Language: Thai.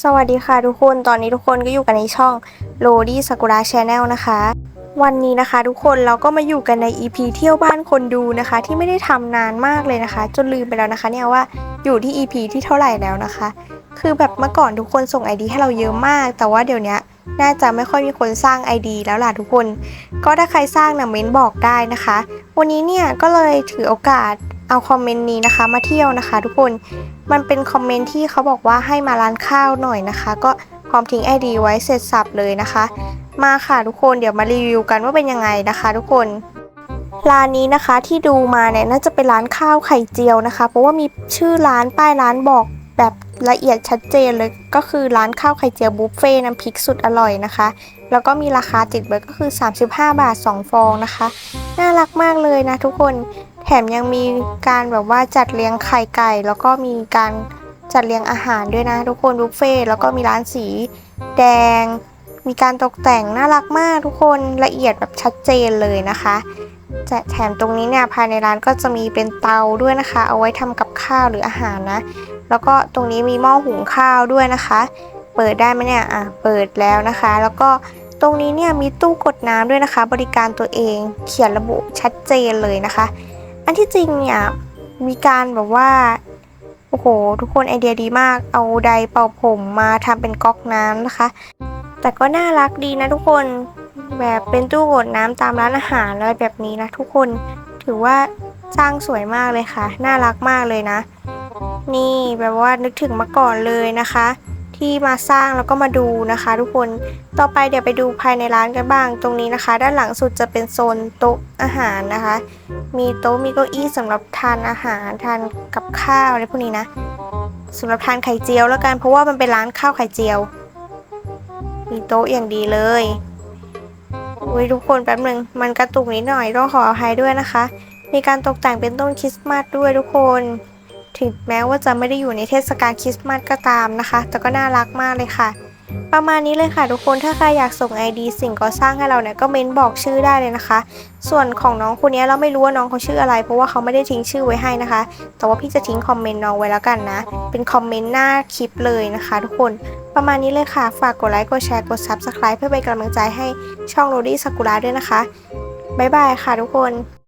สวัสดีค่ะทุกคน ตอนนี้ทุกคนก็อยู่กันในช่อง r o d y Sakura Channel นะคะ วันนี้นะคะทุกคนเราก็มาอยู่กันใน EP เที่ยวบ้านคนดูนะคะ ที่ไม่ได้ทำนานมากเลยนะคะ จนลืมไปแล้วนะคะ เนี่ยว่าอยู่ที่ EP ที่เท่าไหร่แล้วนะคะ คือแบบเมื่อก่อนทุกคนส่ง ID ให้เราเยอะมาก แต่ว่าเดี๋ยวนี้น่าจะไม่ค่อยมีคนสร้าง ID แล้วล่ะทุกคน ก็ถ้าใครสร้างนะเม้นบอกได้นะคะ วันนี้เนี่ยก็เลยถือโอกาส เอาคอมเมนต์นี้นะคะมาเที่ยวนะคะทุกคน มันเป็นคอมเมนต์ที่เขาบอกว่าให้มาร้านข้าวหน่อยนะคะ ก็พร้อมทิ้ง ID ไว้เสร็จสับเลยนะคะ มาค่ะทุกคนเดี๋ยวมารีวิวกันว่าเป็นยังไงนะคะ ทุกคนร้านนี้นะคะที่ดูมาเนี่ยน่าจะเป็นร้านข้าวไข่เจียวนะคะ เพราะว่ามีชื่อร้านป้ายร้านบอกแบบละเอียดชัดเจนเลยก็คือร้านข้าวไข่เจียวบุฟเฟ่น้ำพริกสุดอร่อยนะคะ แล้วก็มีราคาติดไว้ก็คือ 35 บาท 2 ฟองนะคะ น่ารักมากเลยนะทุกคน มยังมีการแบบว่าจัดเลี้ยงไข่ไก่ แล้วก็มีการจัดเลี้ยงอาหารด้วยนะ ทุกคนบุฟเฟ่แล้วก็มีร้านสีแดง มีการตกแต่งน่ารักมากทุกคนละเอียดแบบชัดเจนเลยนะคะจะแถมตรงนี้เนี่ยภายในร้านก็จะมีเป็นเตาด้วยนะคะ เอาไว้ทำกับข้าวหรืออาหารนะ แล้วก็ตรงนี้มีหม้อหุงข้าวด้วยนะคะ เปิดได้ไหมเนี่ยอะเปิดแล้วนะคะ แล้วก็ตรงนี้เนี่ยมีตู้กดน้ำด้วยนะคะ บริการตัวเองเขียนระบุชัดเจนเลยนะคะ อันที่จริงเนี่ย มีการแบบว่า โอ้โห ทุกคนไอเดียดีมาก เอาไดเป่าผมมาทำเป็นก๊อกน้ำนะคะ แต่ก็น่ารักดีนะทุกคน แบบเป็นตู้กดน้ำตามร้านอาหารอะไรแบบนี้นะทุกคน ถือว่าสร้างสวยมากเลยค่ะ น่ารักมากเลยนะ นี่แบบว่านึกถึงมาก่อนเลยนะคะ ที่มาสร้างแล้วก็มาดูนะคะ ทุกคนต่อไปเดี๋ยวไปดูภายในร้านกันบ้าง ตรงนี้นะคะ ด้านหลังสุดจะเป็นโซนโต๊ะอาหารนะคะ มีโต๊ะมีเก้าอี้สำหรับทานอาหารทานกับข้าวอะไรพวกนี้นะสำหรับทานไข่เจียวแล้วกันเพราะว่ามันเป็นร้านข้าวไข่เจียว มีโต๊ะอย่างดีเลยอุ้ยทุกคนแป๊บหนึ่งมันกระตุกนิดหน่อยต้องขออภัยด้วยนะคะ มีการตกแต่งเป็นต้นคริสต์มาสด้วยทุกคน ถึงแม้ว่าจะไม่ได้อยู่ในเทศกาลคริสต์มาสก็ตามนะคะ แต่ก็น่ารักมากเลยค่ะ ประมาณนี้เลยค่ะทุกคนถ้าใครอยากส่ง ID สิ่งก่อสร้างให้เราเนี่ยก็เม้นบอกชื่อได้เลยนะคะ ส่วนของน้องคนนี้เราไม่รู้ว่าน้องเขาชื่ออะไร เพราะว่าเขาไม่ได้ทิ้งชื่อไว้ให้นะคะ แต่ว่าพี่จะทิ้งคอมเมนต์น้องไว้แล้วกันนะ เป็นคอมเมนต์หน้าคลิปเลยนะคะ ทุกคนประมาณนี้เลยค่ะ ฝากกดไลค์ กดแชร์ กด Subscribe เพื่อเป็นกำลังใจให้ช่องโรดี้สกุระด้วยนะคะ บ๊ายบายค่ะทุกคน